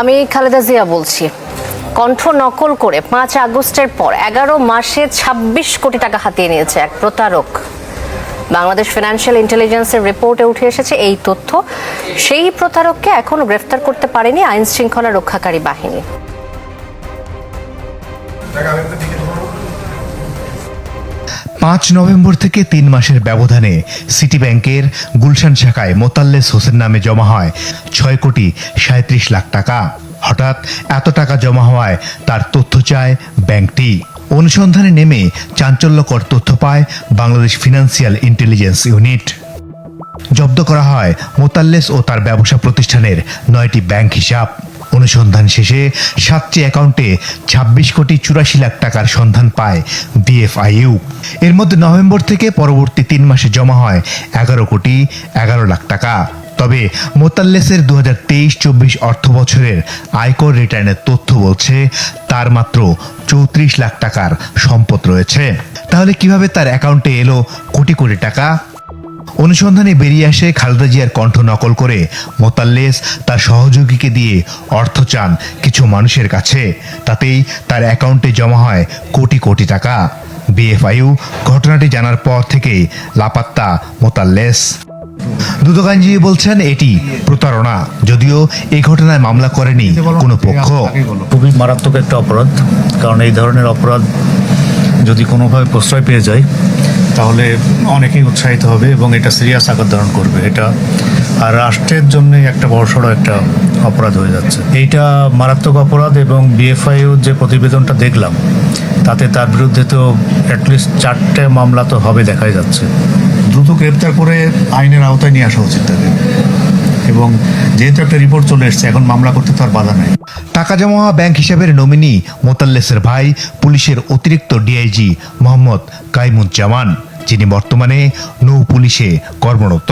আমি খালেদা জিয়া বলছি, কণ্ঠ নকল করে পাঁচ আগস্টের পর এগারো মাসে ২৬ কোটি টাকা হাতিয়ে নিয়েছে এক প্রতারক। বাংলাদেশ ফিনান্সিয়াল ইন্টেলিজেন্সের রিপোর্টে উঠে এসেছে এই তথ্য। সেই প্রতারককে এখনও গ্রেফতার করতে পারেনি আইন শৃঙ্খলা রক্ষাকারী বাহিনী। পাঁচ নভেম্বর থেকে তিন মাসের ব্যবধানে সিটি ব্যাংকের গুলশান শাখায় মোতাল্লেস হোসেন নামে জমা হয় ছয় কোটি সাঁত্রিশ লাখ টাকা। হঠাৎ এত টাকা জমা হওয়ায় তার তথ্য চায় ব্যাংকটি। অনুসন্ধানে নেমে চাঞ্চল্যকর তথ্য পায় বাংলাদেশ ফিনান্সিয়াল ইন্টেলিজেন্স ইউনিট। জব্দ করা হয় মোতাল্লেস ও তার ব্যবসা প্রতিষ্ঠানের নয়টি ব্যাংক হিসাব। অনুসন্ধান শেষে সাতটি অ্যাকাউন্টে ছাব্বিশ কোটি চুরাশি লাখ টাকার সন্ধান পায় বিএফআইইউ এর মধ্যে নভেম্বর থেকে পরবর্তী তিন মাসে জমা হয় এগারো কোটি এগারো লাখ টাকা। তবে মোতাল্লেসের দু হাজার তেইশ চব্বিশ অর্থ বছরের আয়কর রিটার্নের তথ্য বলছে তার মাত্র চৌত্রিশ লাখ টাকার সম্পদ রয়েছে। তাহলে কীভাবে তার অ্যাকাউন্টে এলো কোটি কোটি টাকা? অনুসন্ধানে বেরিয়ে আসে খালেদা জিয়ার কণ্ঠ নকল করে। মোতাল্লেস তার সহযোগীকে দিয়ে অর্থ চান কিছু মানুষের কাছে। তাতেই তার অ্যাকাউন্টে জমা হয় কোটি কোটি টাকা। বিএফআইউ ঘটনাটি জানার পর থেকেই লাপাত্তা মোতাল্লেস। দুদক আইনজীবী বলছেন, এটি প্রতারণা। যদিও এই ঘটনায় মামলা করেনি কোনো পক্ষ। খুবই মারাত্মক একটা অপরাধ। কারণ এই ধরনের অপরাধ যদি কোনোভাবে প্রশ্রয় পেয়ে যায়, তাহলে অনেকেই উৎসাহিত হবে এবং এটা সিরিয়াস আকার ধারণ করবে। এটা আর রাষ্ট্রের জন্য একটা বড়সড় একটা অপরাধ হয়ে যাচ্ছে। এইটা মারাত্মক অপরাধ এবং বিএফআইউ যে প্রতিবেদনটা দেখলাম, তাতে তার বিরুদ্ধে তো অ্যাটলিস্ট চারটে মামলা তো হবে দেখাই যাচ্ছে। দ্রুত গ্রেপ্তার করে আইনের আওতায় নিয়ে আসা উচিত তাকে। এবং যেহেতু একটা রিপোর্ট চলে এসছে, এখন মামলা করতে তো আর বাধা নাই। টাকা জমা ব্যাংক হিসাবের নমিনি মোতাল্লেসের ভাই, পুলিশের অতিরিক্ত ডিআইজি মোহাম্মদ কাইমুজ্জামান, যিনি বর্তমানে নৌ পুলিশে কর্মরত।